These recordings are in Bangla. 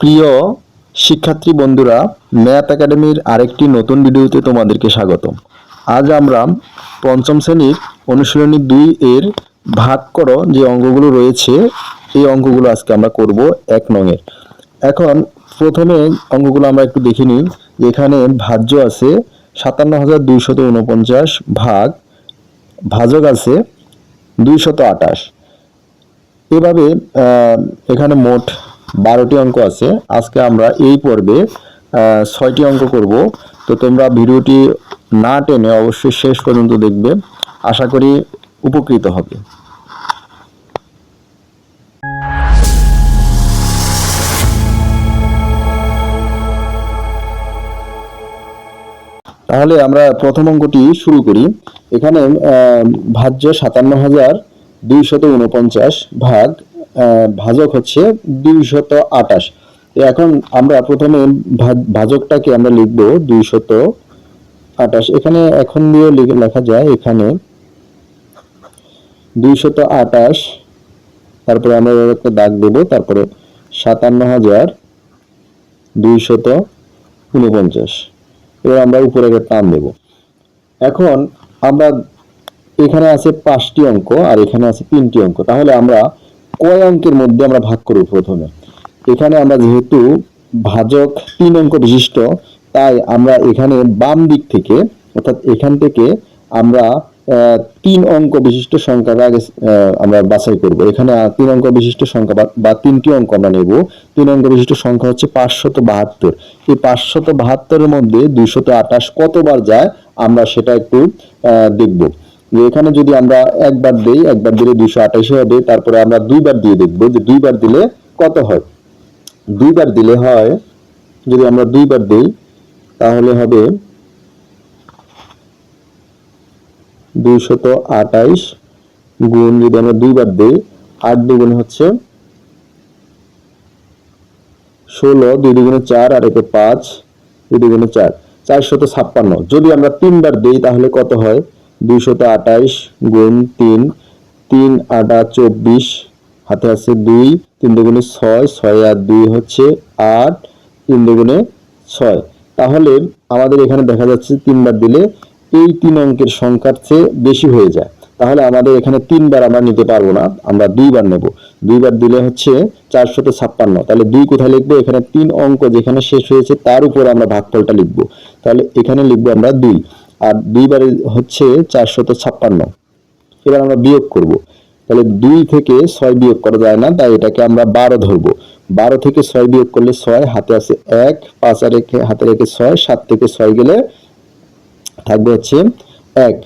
প্রিয় শিক্ষার্থী বন্ধুরা, ম্যাথ একাডেমির আরেকটি নতুন ভিডিওতে তোমাদেরকে স্বাগত আজ আমরা পঞ্চম শ্রেণির অনুশীলনী দুই এর ভাগ করো যে অঙ্কগুলো রয়েছে, এই অঙ্কগুলো আজকে আমরা করব এক নঙের এখন প্রথমে অঙ্কগুলো আমরা একটু দেখে নিই এখানে ভাজ্য আছে সাতান্ন হাজার দুইশত উনপঞ্চাশ ভাগ, ভাজক আছে দুইশত আটাশ এভাবে এখানে মোট বারোটি অঙ্ক আছে। আজকে আমরা এই পর্বে ছয়টি অঙ্ক করব। তো তোমরা ভিডিওটি না টেনে অবশ্যই শেষ পর্যন্ত দেখবে। আশা করি উপকৃত হবে। তাহলে আমরা প্রথম অঙ্কটি শুরু করি। এখানে ভাজ্য সাতান্ন হাজার দুইশত উনপঞ্চাশ ভাগ ভাজক হচ্ছে দুইশত আটাশ। এখন আমরা প্রথমে ভাজকটাকে আমরা লিখব দুইশত আটাশ। এখানে এখন দিয়ে লেখা যায় এখানে দুইশত আটাশ, তারপরে আমরা একটা দাগ দেব, তারপরে সাতান্ন হাজার দুইশত উনপঞ্চাশ। এবার আমরা উপরে একটা টান দেব। এখন আমরা এখানে আছে পাঁচটি অঙ্ক আর এখানে আছে তিনটি অঙ্ক। তাহলে আমরা কয় অঙ্কের মধ্যে আমরা ভাগ করব প্রথমে? এখানে আমরা যেহেতু ভাজক তিন অঙ্ক বিশিষ্ট, তাই আমরা এখানে বাম দিক থেকে, অর্থাৎ এখান থেকে আমরা তিন অঙ্ক বিশিষ্ট সংখ্যাটা আমরা বাছাই করব। এখানে তিন অঙ্ক বিশিষ্ট সংখ্যা বা- তিনটি অঙ্ক আমরা নেব। তিন অঙ্ক বিশিষ্ট সংখ্যা হচ্ছে পাঁচশত বাহাত্তর। এই পাঁচশত বাহাত্তরের মধ্যে দুইশত আঠাশ কতবার যায়, আমরা সেটা একটু দেখব। যে এখানে যদি আমরা একবার দেই, একবার দিলে দুইশো আঠাশে হবে, তারপরে আমরা দুইবার দিয়ে দেখব যে দুইবার দিলে কত হয়। দুইবার দিলে হয়, যদি আমরা দুইবার দিই, তাহলে হবে দুইশত আঠাইশ গুণ যদি আমরা দুইবার দেই, আট দুগুণ হচ্ছে ষোলো, দুই দুগুণে চার, আর একে পাঁচ, দুই দুগুণে চার। চারশত ছাপ্পান্ন। যদি আমরা তিনবার দিই, তাহলে কত হয়? দুইশত আঠাইশ গুণ তিন তিন আটা চব্বিশ, হাতে আছে দুই, তিন দুগুণে ছয় ছয় আর দুই হচ্ছে আট, তিন দুগুণে ছয়। তাহলে আমাদের এখানে দেখা যাচ্ছে তিনবার দিলে এই তিন অঙ্কের সংখ্যার চেয়ে বেশি হয়ে যায়। তাহলে আমাদের এখানে তিনবার আমরা নিতে পারব না, আমরা দুইবার নেব। দুইবার দিলে হচ্ছে চারশত ছাপ্পান্ন। তাহলে দুই কোথায় লিখব? এখানে তিন অঙ্ক যেখানে শেষ হয়েছে, তার উপর আমরা ভাগফলটা লিখব। তাহলে এখানে লিখব আমরা দুই। আর দুইবার হচ্ছে চারশত ছাপ্পান্ন। এবার আমরা বিয়োগ করব। তাহলে দুই থেকে ছয় বিয়োগ করা যায় না, তাই এটাকে আমরা বারো ধরবো। বারো থেকে ছয় বিয়োগ করলে ছয়, হাতে আছে এক, পাঁচ আর রেখে হাতে রেখে ছয়, সাত থেকে ছয় গেলে থাকবে হচ্ছে এক।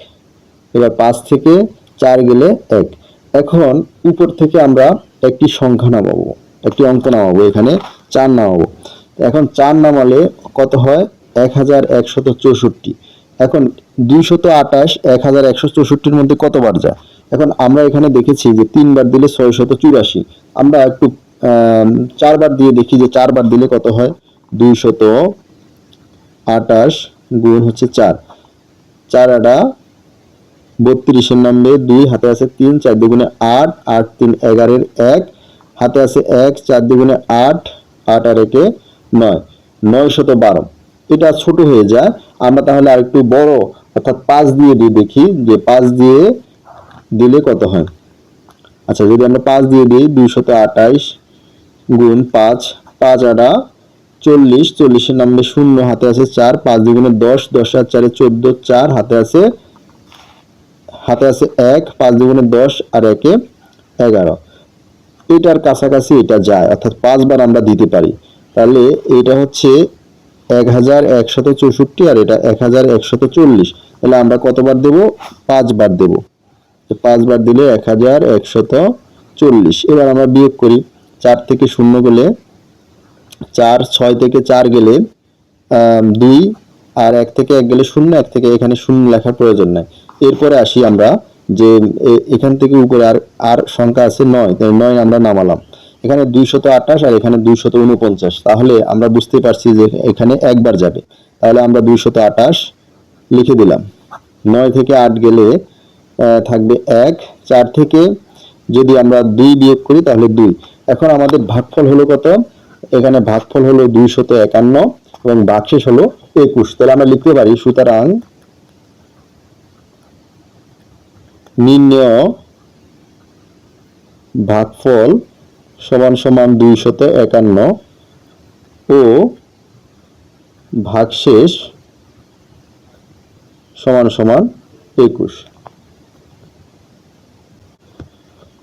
এবার পাঁচ থেকে চার গেলে এক। এখন উপর থেকে আমরা একটি সংখ্যা নামাবো, একটি অঙ্ক নামাবো, এখানে চার নামাবো। এখন চার নামালে কত হয়? এক হাজার একশত চৌষট্টি। এখন দুইশত আঠাশ এক হাজার একশো চৌষট্টির মধ্যে কতবার যায়? এখন আমরা এখানে দেখেছি যে তিনবার দিলে ছয়শত চুরাশি। আমরা একটু চারবার দিয়ে দেখি যে চারবার দিলে কত হয়? দুইশত আঠাশ গুণ হচ্ছে চার। চার আটা বত্রিশের নামবে দুই, হাতে আছে তিন, চার দুগুণে আট আট, তিন, এগারোর এক, হাতে আছে এক, চার দুগুণে আট আট আর একে নয়। নয় শত বারো। এটা ছোট হয়ে যায়। আমরা তাহলে আর একটু বড়, অর্থাৎ পাঁচ দিয়ে দিয়ে দেখি, যে পাঁচ দিয়ে দিলে কত হয়? আচ্ছা যদি আমরা পাঁচ দিয়ে দিই, দুইশত আঠাইশ গুণ পাঁচ পাঁচ আটা চল্লিশ, চল্লিশের নামবে শূন্য হাতে আছে চার, পাঁচ দুগুণে দশ দশ আর চারে চোদ্দ, চার হাতে আছে হাতে আছে এক, পাঁচ দুগুণে দশ আর একে এগারো। এটার কাছাকাছি এটা যায়, অর্থাৎ পাঁচবার আমরা দিতে পারি। তাহলে এটা হচ্ছে এক হাজার একশত চৌষট্টি আর এটা এক হাজার একশত চল্লিশ। তাহলে আমরা কতবার দেব? পাঁচবার দেব। পাঁচবার দিলে এক হাজার একশত চল্লিশ। এবার আমরা বিয়োগ করি। চার থেকে শূন্য গেলে চার, ছয় থেকে চার গেলে দুই, আর এক থেকে এক গেলে শূন্য, এক থেকে এখানে শূন্য লেখার প্রয়োজন নাই। এরপরে আসি আমরা যে এখান থেকে উপরে আর আর সংখ্যা আছে নয়। তাই নয় আমরা নামালাম। এখানে দুইশত আঠাশ আর এখানে দুইশত উনপঞ্চাশ তাহলে আমরা বুঝতে পারছি যে এখানে একবার যাবে। তাহলে আমরা দুইশত আঠাশ লিখে দিলাম। নয় থেকে আট গেলে থাকবে এক। চার থেকে যদি আমরা দুই বিয়োগ করি, তাহলে দুই। এখন আমাদের ভাগফল হলো কত? এখানে ভাগফল হলো দুইশত একান্ন এবং ভাগশেষ হলো একুশ। তাহলে আমরা লিখতে পারি, সুতরাং নির্ণেয় ভাগফল সমান সমান দুইশত একান্ন। ও ভাগশেষ সমান সমান একুশ।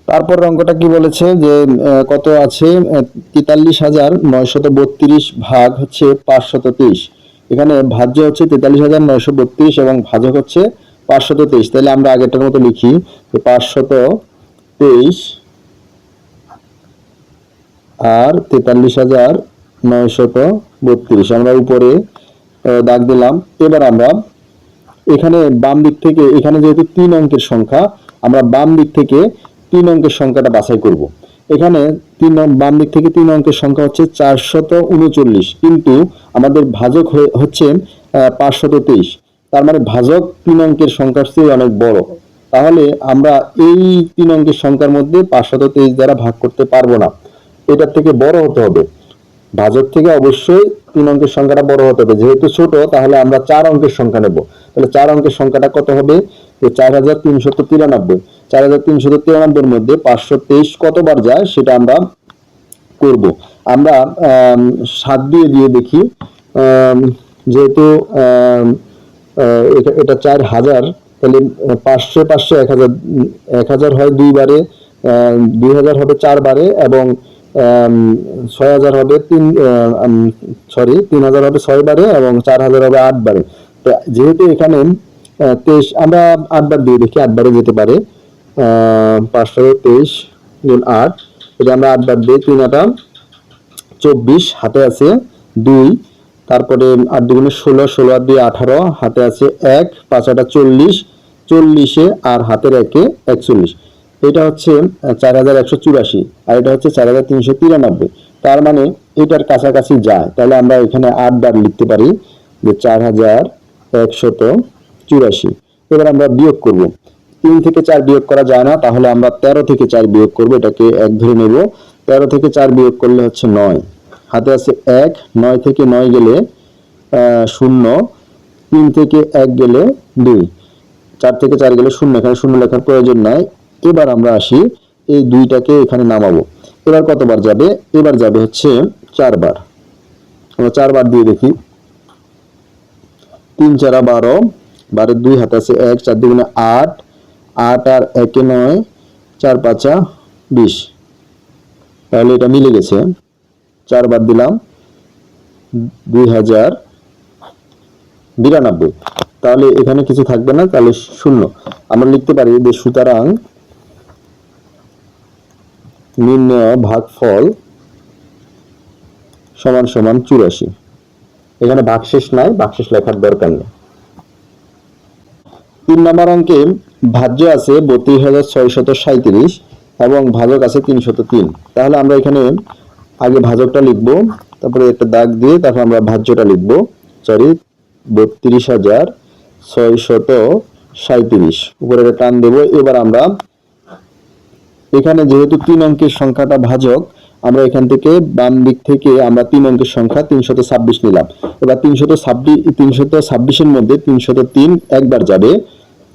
তারপর অঙ্কটা কি বলেছে যে কত আছে? তেতাল্লিশ হাজার নয়শত বত্রিশ ভাগ হচ্ছে পাঁচশত তেইশ। এখানে ভাজ্য হচ্ছে তেতাল্লিশ হাজার নয়শো বত্রিশ এবং ভাজক হচ্ছে পাঁচশত তেইশ। তাহলে আমরা আগেরটার মতো লিখি যে পাঁচশত তেইশ আর তেতাল্লিশ হাজার নয়শত বত্রিশ। আমরা উপরে দাগ দিলাম। এবার আমরা এখানে বাম দিক থেকে, এখানে যেহেতু তিন অঙ্কের সংখ্যা, আমরা বাম দিক থেকে তিন অঙ্কের সংখ্যাটা বাছাই করব। এখানে তিন বাম দিক থেকে তিন অঙ্কের সংখ্যা হচ্ছে চারশত উনচল্লিশ কিন্তু আমাদের ভাজক হচ্ছে পাঁচশত তেইশ। তার মানে ভাজক তিন অঙ্কের সংখ্যার চেয়ে অনেক বড়। তাহলে আমরা এই তিন অঙ্কের সংখ্যার মধ্যে পাঁচশত তেইশ দ্বারা ভাগ করতে পারব না। এটার থেকে বড় হতে হবে। ভাজক থেকে অবশ্যই তিন অঙ্কের সংখ্যাটা বড় হতে হবে। যেহেতু ছোট, তাহলে আমরা চার অঙ্কের সংখ্যা নেব। তাহলে চার অঙ্কের সংখ্যাটা কত হবে? যে চার হাজার তিনশত তিরানব্বই। চার হাজার তিনশত তিরানব্বইয়ের মধ্যে পাঁচশো তেইশ কতবার যায় সেটা আমরা করব। আমরা সাত দিয়ে দিয়ে দেখি। যেহেতু এটা- এটা চার হাজার, তাহলে পাঁচশো পাঁচশো, এক হাজার এক হাজার হয় দুইবারে দুই হাজার হবে চারবারে এবং ছয় হাজার হবে তিন সরি তিন হাজার হবে ছয় বারে এবং চার হাজার হবে আট বারে। যেহেতু এখানে তেইশ, আমরা আটবার দিয়ে দেখি আটবারে যেতে পারে। পাঁচশো তেইশ গুণ আট এটা আমরা আটবার দিই, তিন আটা চব্বিশ, হাতে আছে দুই, তারপরে আট দুগুণে ষোলো ষোলো আর দুই আঠারো, হাতে আছে এক, পাঁচ আটা চল্লিশ, চল্লিশে আর হাতের একে একচল্লিশ। এটা হচ্ছে চার হাজার একশো চুরাশি আর এটা হচ্ছে চার হাজার তিনশো তিরানব্বই। তার মানে এটার কাছাকাছি যায়। তাহলে আমরা এখানে আট বার লিখতে পারি যে চার হাজার একশত চুরাশি। এবার আমরা বিয়োগ করব। তিন থেকে চার বিয়োগ করা যায় না, তাহলে আমরা তেরো থেকে চার বিয়োগ করব, এটাকে এক ধরে নেব। তেরো থেকে চার বিয়োগ করলে হচ্ছে নয়। হাতে আছে এক, নয় থেকে নয় গেলে শূন্য, তিন থেকে এক গেলে দুই। চার থেকে চার গেলে শূন্য, এখানে শূন্য লেখার প্রয়োজন নাই। এবার আমরা আসি এই দুইটাকে এখানে নামাবো। এবার কতবার যাবে? এবার যাবে হচ্ছে চারবার। আমরা চারবার দিয়ে দেখি। তিন চারা বারো বারো দুই হাতে আছে এক, চার দুগুণে আট আট আর একে নয়, চার পাঁচা বিশ। তাহলে এটা মিলে গেছে। চারবার দিলাম দুই হাজার বিরানব্বই। তাহলে এখানে কিছু থাকবে না, তাহলে শূন্য। আমরা লিখতে পারি যে সুতরাং নির্ণয় ভাগফল সমান সমান চুরাশি। এখানে ভাগশেষ নাই, ভাগশেষ লেখার দরকার নেই। তিন নম্বর অঙ্কে ভাজ্য আছে বত্রিশ হাজার ছয়শত সাঁত্রিশ এবং ভাজক আছে তিনশত তিন। তাহলে আমরা এখানে আগে ভাজকটা লিখব, তারপরে একটা দাগ দিয়ে তারপর আমরা ভাজ্যটা লিখব। সরি বত্রিশ হাজার ছয়শত সাঁত্রিশ উপরে একটা টান দেব, এবার আমরা এখানে যেহেতু তিন অঙ্কের সংখ্যাটা ভাজক, আমরা এখান থেকে বাম দিক থেকে আমরা তিন অঙ্কের সংখ্যা তিনশত ছাব্বিশ নিলাম। এবার তিনশত ছাব্বিশ, তিনশত ছাব্বিশের মধ্যে তিনশত তিন একবার যাবে।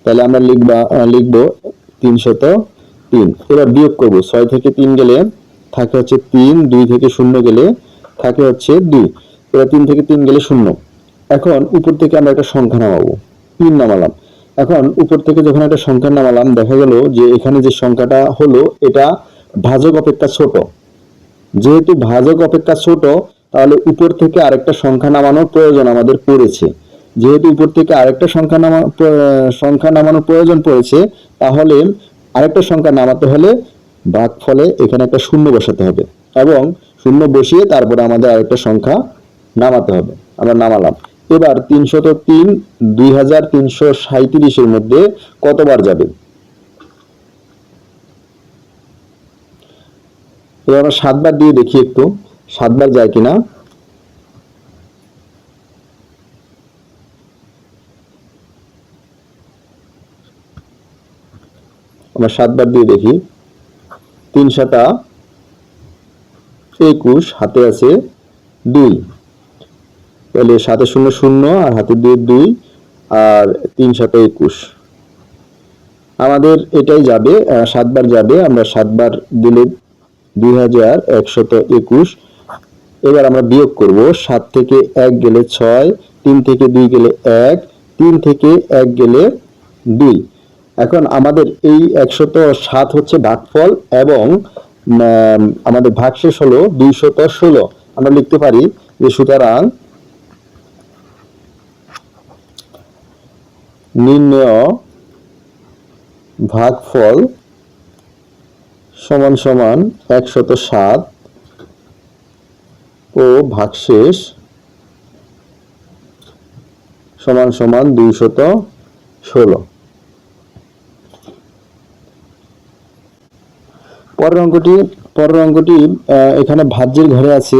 তাহলে আমরা লিখবা লিখব তিনশত তিন। এবার বিয়োগ করব। ছয় থেকে তিন গেলে থাকে হচ্ছে তিন, দুই থেকে শূন্য গেলে থাকে হচ্ছে দুই। এবার তিন থেকে তিন গেলে শূন্য। এখন উপর থেকে আমরা একটা সংখ্যা নামাবো। তিন নামালাম। এখন উপর থেকে যখন একটা সংখ্যা নামালাম দেখা গেল যে এখানে যে সংখ্যাটা হলো, এটা ভাজক অপেক্ষা ছোট। যেহেতু ভাজক অপেক্ষা ছোট, তাহলে উপর থেকে আরেকটা সংখ্যা নামানোর প্রয়োজন আমাদের পড়েছে। যেহেতু উপর থেকে আরেকটা সংখ্যা নামা সংখ্যা নামানোর প্রয়োজন পড়েছে, তাহলে আরেকটা সংখ্যা নামাতে হলে ভাগফলে এখানে একটা শূন্য বসাতে হবে এবং শূন্য বসিয়ে তারপরে আমাদের আরেকটা সংখ্যা নামাতে হবে। আমরা নামালাম। এবার তিনশত তিন, দুই হাজার তিনশো সাঁত্রিশের মধ্যে কতবার যাবে? এবার আমরা সাতবার দিয়ে দেখি একটু, সাতবার যায় কিনা? আমরা সাতবার দিয়ে দেখি। তিন সাতা, একুশ, হাতে আছে দুই। তাহলে সাতে শূন্য শূন্য আর হাতে দুই দুই আর তিন সাথে একুশ। আমাদের এটাই যাবে সাতবার যাবে, আমরা সাতবার দিলে দুই হাজার একশত একুশ। এবার আমরা বিয়োগ করব, সাত থেকে এক গেলে ছয়, তিন থেকে দুই গেলে এক, তিন থেকে এক গেলে দুই। এখন আমাদের এই একশত সাত হচ্ছে ভাগফল এবং আমাদের ভাগশেষ হলো দুইশত ষোলো। আমরা লিখতে পারি যে সুতরাং নির্ণয় ভাগফল সমান সমান একশত সাত ও ভাগশেষ সমান সমান দুইশত ষোলো। পরের অঙ্কটি পরের অঙ্কটি এখানে ভাজ্যের ঘরে আছে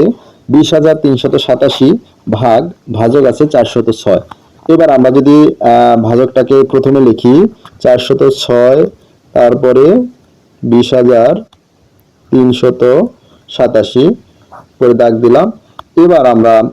বিশ হাজার তিনশত সাতাশি ভাগ, ভাজক আছে চারশত ছয়। এবার আমরা যদি ভাজকটাকে প্রথমে লিখি, চারশত ছয়, তারপরে বিশ হাজার তিনশত সাতাশি করে দাগ দিলাম। এবার আমরা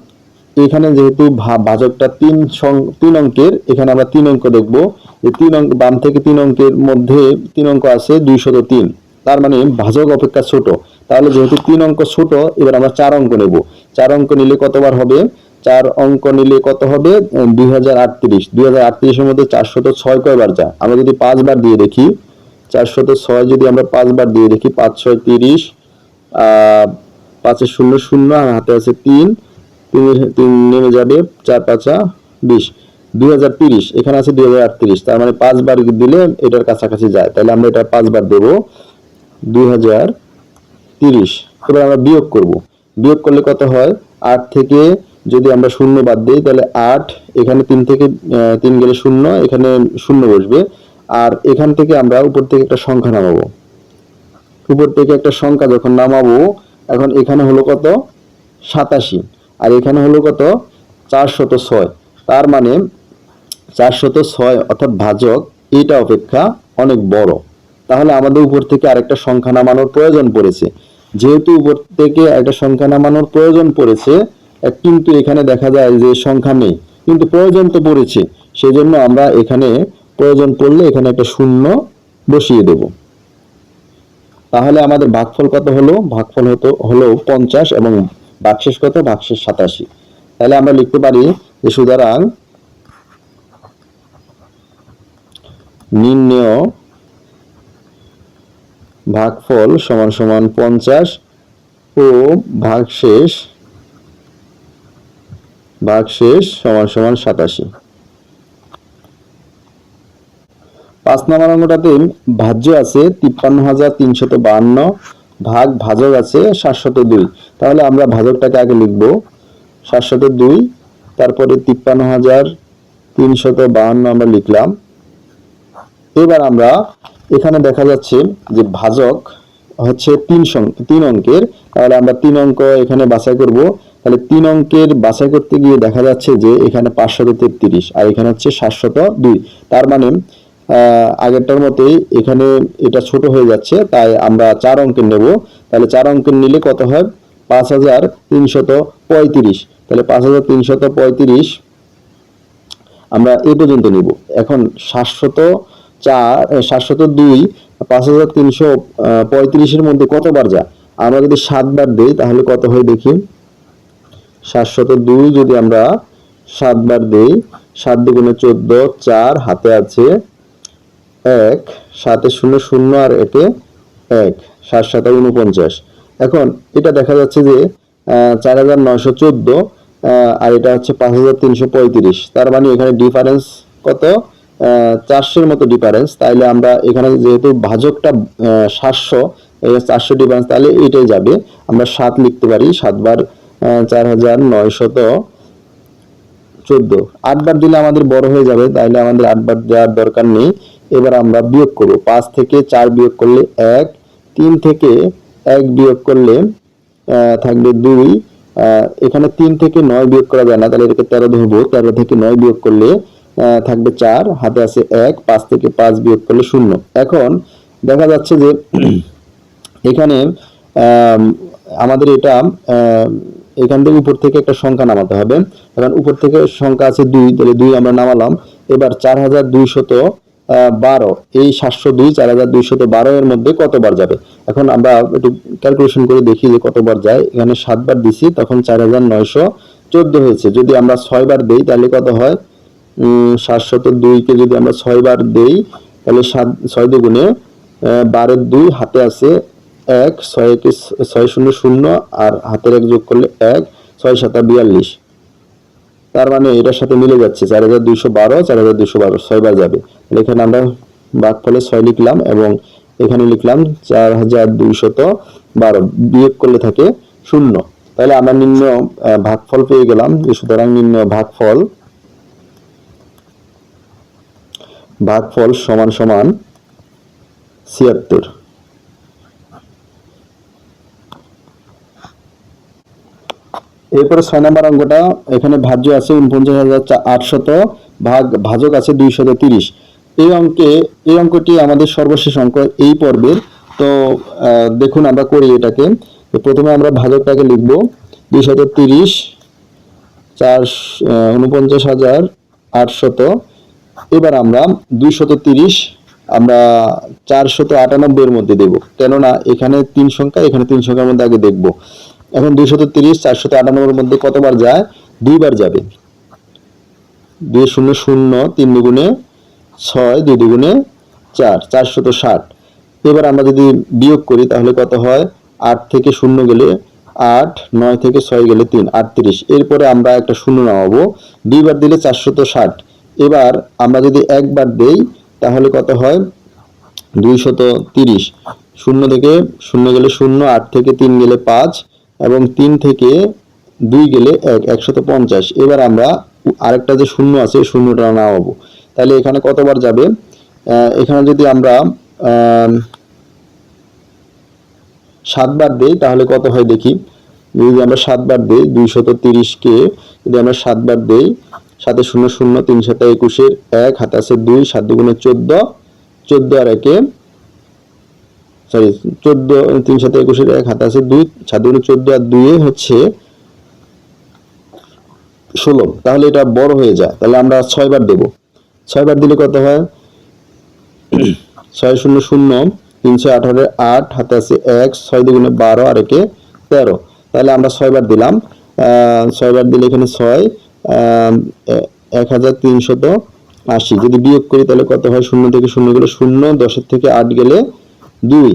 এখানে যেহেতু ভাজকটা তিন সং- তিন অঙ্কের, এখানে আমরা তিন অঙ্ক দেখব। তিন অঙ্ক, বাম থেকে তিন অঙ্কের মধ্যে তিন অঙ্ক আছে দুইশত তিন। তার মানে ভাজক অপেক্ষা ছোট। তাহলে যেহেতু তিন অঙ্ক ছোট, এবার আমরা চার অঙ্ক নেব। চার অঙ্ক নিলে কতবার হবে? চার অঙ্ক নিলে কত হবে? দুই হাজার আটত্রিশ। দুই হাজার আটত্রিশের মধ্যে চারশত ছয় কয়বার যায় আমরা যদি পাঁচবার দিয়ে দেখি, চারশত ছয় যদি আমরা পাঁচবার দিয়ে দেখি, পাঁচ ছয় তিরিশ পাঁচের শূন্য শূন্য, আর হাতে আছে তিন। তিন তিন নেমে যাবে চার পাঁচা বিশ। দুই হাজার তিরিশ, এখানে আছে দুই হাজার আটত্রিশ। তার মানে পাঁচবার দিলে এটার কাছাকাছি যায়। তাহলে আমরা এটা পাঁচবার দেবো। দুই হাজার তিরিশ। এবার আমরা বিয়োগ করব। বিয়োগ করলে কত হয়? আট থেকে যদি আমরা শূন্য বাদ দিই, তাহলে আট, এখানে তিন থেকে তিন গেলে শূন্য, এখানে শূন্য বসবে। আর এখান থেকে আমরা উপর থেকে একটা সংখ্যা নামাবো। উপর থেকে একটা সংখ্যা যখন নামাবো, এখন এখানে হলো কত? সাতাশি। আর এখানে হলো কত? চারশত ছয়। তার মানে চারশত ছয় অর্থাৎ ভাজক, এটা অপেক্ষা অনেক বড়। তাহলে আমাদের উপর থেকে আরেকটা সংখ্যা নামানোর প্রয়োজন পড়েছে। যেহেতু উপর থেকে একটা সংখ্যা নামানোর প্রয়োজন পড়েছে কিন্তু এখানে দেখা যায় যে সংখ্যা নেই। কিন্তু প্রয়োজন তো পড়েছে। সেজন্য আমরা এখানে প্রয়োজন পড়লে এখানে একটা শূন্য বসিয়ে দেব। তাহলে আমাদের ভাগফল কত হলো? ভাগফল হতো, হলো পঞ্চাশ এবং ভাগশেষ কত? ভাগশেষ সাতাশি। তাহলে আমরা লিখতে পারি যে সুতরাং নির্ণেয় ভাগফল সমান সমান পঞ্চাশ ও ভাগশেষ ভাগশেষ সমান সমান সাতাশি। পাঁচ নম্বর অঙ্কটাতে ভাজ্য আছে তিপ্পান্ন হাজার তিনশত বাহান্ন ভাগ ভাজক আছে সাতশত দুই। তাহলে আমরা ভাজকটাকে আগে লিখব। সাতশত দুই, তারপরে তিপ্পান্ন হাজার তিনশত বাহান্ন আমরা লিখলাম। এবার আমরা এখানে দেখা যাচ্ছে যে ভাজক হচ্ছে তিন তিন অঙ্কের। তাহলে আমরা তিন অঙ্ক এখানে বাছাই করব। তাহলে তিন অঙ্কের বাছাই করতে গিয়ে দেখা যাচ্ছে যে এখানে পাঁচশত তেত্রিশ আর এখানে হচ্ছে সাতশত দুই। তার মানে আগেরটার মতোই এখানে এটা ছোট হয়ে যাচ্ছে, তাই আমরা চার অঙ্কের নেব। তাহলে চার অঙ্কের নিলে কত হয়? পাঁচ হাজার তিনশত পঁয়ত্রিশ। তাহলে পাঁচ হাজার তিনশত পঁয়ত্রিশ আমরা এ পর্যন্ত নিব। এখন সাতশত চার সাতশত দুই, পাঁচ হাজার তিনশো পঁয়ত্রিশের মধ্যে কতবার যা আমরা যদি সাতবার দিই, তাহলে কত হয় দেখি? সাতশত দুই যদি আমরা সাতবার দেই, সাত দুগুণে চোদ্দ, চার হাতে আছে এক, সাতে শূন্য শূন্য আর একে এক, সাত সাত উনপঞ্চাশ। এখন এটা দেখা যাচ্ছে যে চার হাজার নয়শো চোদ্দ আর এটা হচ্ছে পাঁচ হাজার তিনশো পঁয়ত্রিশ। তার মানে এখানে ডিফারেন্স কত? চারশোর মতো ডিফারেন্স তাইলে আমরা এখানে যেহেতু ভাজকটা সাতশো চারশো ডিফারেন্স তাহলে এটাই যাবে। আমরা সাত লিখতে পারি, সাতবার চার হাজার নয়শত চোদ্দ। আটবার দিলে আমাদের বড় হয়ে যাবে, তাইলে আমাদের আটবার দেওয়ার দরকার নেই। এবার আমরা বিয়োগ করব। পাঁচ থেকে চার বিয়োগ করলে এক, তিন থেকে এক বিয়োগ করলে থাকবে দুই। এখানে তিন থেকে নয় বিয়োগ করা যায় না, তাহলে এটাকে তেরো ধরবো তেরো থেকে নয় বিয়োগ করলে থাকবে চার, হাতে আছে এক, পাঁচ থেকে পাঁচ বিয়োগ করলে শূন্য। এখন দেখা যাচ্ছে যে এখানে আমাদের এটা এখান থেকে উপর থেকে একটা সংখ্যা নামাতে হবে। এখন উপর থেকে সংখ্যা আছে দুই, তাহলে দুই আমরা নামালাম। এবার চার হাজার দুইশত বারো, এই সাতশো দুই, চার হাজার দুইশত বারো এর মধ্যে কতবার যাবে? এখন আমরা একটু ক্যালকুলেশন করে দেখি যে কতবার যায়। এখানে সাতবার দিছি, তখন চার হাজার নয়শো চোদ্দ হয়েছে। যদি আমরা ছয়বার দেই, তাহলে কত হয়? সাতশত দুইকে যদি আমরা ছয়বার দেই, তাহলে সাত, ছয় দুগুণে বারের দুই হাতে আছে এক, ছয় একে ছয় শূন্য শূন্য আর হাতের এক যোগ করলে এক, ছয় সাতা বিয়াল্লিশ। তার মানে এটার সাথে মিলে যাচ্ছে চার হাজার দুইশো বারো, চার হাজার দুইশো বারো ছয়বার যাবে। এখানে আমরা বাঘ ফলে ছয় লিখলাম এবং এখানে লিখলাম চার হাজার দুইশত বারো, বিয়োগ করলে থাকে শূন্য। তাহলে আমরা নিম্ন ভাগফল পেয়ে গেলাম সুতরাং নিম্ন ভাগফল ভাগফল সমান সমান ছিয়াত্তর। এরপরে ছয় নম্বর অঙ্কটা, এখানে ভাজ্য আছে উনপঞ্চাশ হাজার আটশত, ভাগ ভাজক আছে দুইশত তিরিশ। এই অঙ্কে, এই অঙ্কটি আমাদের সর্বশেষ অঙ্ক এই পর্বের। তো দেখুন আমরা করি এটাকে। প্রথমে আমরা ভাজকটাকে লিখব। দুইশত তিরিশ, চার উনপঞ্চাশ হাজার আটশত। এবার আমরা দুইশত তিরিশ, আমরা চারশত আটানব্বই এর মধ্যে দেব। কেননা এখানে তিন সংখ্যা, এখানে তিন সংখ্যার মধ্যে আগে দেখব। এখন দুইশত তিরিশ, চারশত আটানব্বইয়ের মধ্যে কতবার যায়? দুইবার যাবে। দুই শূন্য শূন্য, তিন দুগুণে ছয়, দুই দুগুণে চার, চারশত ষাট। এবার আমরা যদি বিয়োগ করি, তাহলে কত হয়? আট থেকে শূন্য গেলে আট, নয় থেকে ছয় গেলে তিন, আটত্রিশ। এরপরে আমরা একটা শূন্য নামাবো। দুইবার দিলে চারশত ষাট। এবার আমরা যদি একবার দেই, তাহলে কত হয়? দুইশত তিরিশ। শূন্য থেকে শূন্য গেলে শূন্য, আট থেকে তিন গেলে পাঁচ এবং তিন থেকে দুই গেলে এক, একশত পঞ্চাশ। এবার আমরা আরেকটা যে শূন্য আছে শূন্যটা নামাবো। তাহলে এখানে কতবার যাবে? এখানে যদি আমরা সাতবার দেই, তাহলে কত হয় দেখি? যদি আমরা সাতবার দেই, দুইশত তিরিশকে, যদি আমরা সাতবার দেই সাথে শূন্য শূন্য তিন সাথে একুশের এক, হাতে আছে দুই, সাত দুগুণে চোদ্দ চোদ্দ আর একে সরি চোদ্দ, তিন সাথে একুশের এক হাতে আছে দুই, সাত চোদ্দ আর দুইয়ে হচ্ছে ষোলো। তাহলে এটা বড় হয়ে যায়। তাহলে আমরা ছয়বার দেব। ছয়বার দিলে কত হয়? ছয় শূন্য শূন্য, তিনশো আঠারো, আট হাতে আছে এক, ছয় দুগুণে বারো, আর একে তেরো। তাহলে আমরা ছয়বার দিলাম। ছয়বার দিলে এখানে ছয় এক হাজার তিনশত আশি। যদি বিয়োগ করি তাহলে কত হয়? শূন্য থেকে শূন্য গেলে শূন্য, দশের থেকে আট গেলে দুই,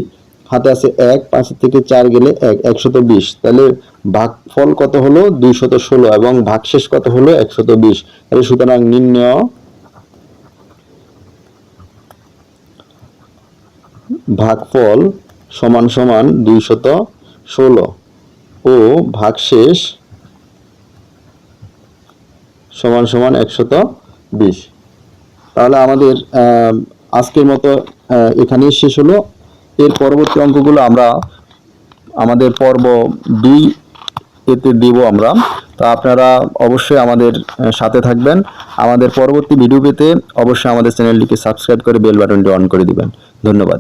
হাতে আছে এক পাঁচ থেকে চার গেলে এক, একশত বিশ। তাহলে ভাগফল কত হলো? দুইশত ষোলো এবং ভাগশেষ কত হলো? একশত বিশ। তাহলে সুতরাং নির্ণয় ভাগফল সমান সমান দুইশত ষোলো ও ভাগশেষ সমান সমান একশত বিশ। তাহলে আমাদের আজকের মতো এখানেই শেষ হলো। এর পরবর্তী অঙ্কগুলো আমরা আমাদের পর্ব দুই এতে দেব আমরা। তা আপনারা অবশ্যই আমাদের সাথে থাকবেন। আমাদের পরবর্তী ভিডিও পেতে অবশ্যই আমাদের চ্যানেলটিকে সাবস্ক্রাইব করে বেল বাটনটি অন করে দিবেন। ধন্যবাদ।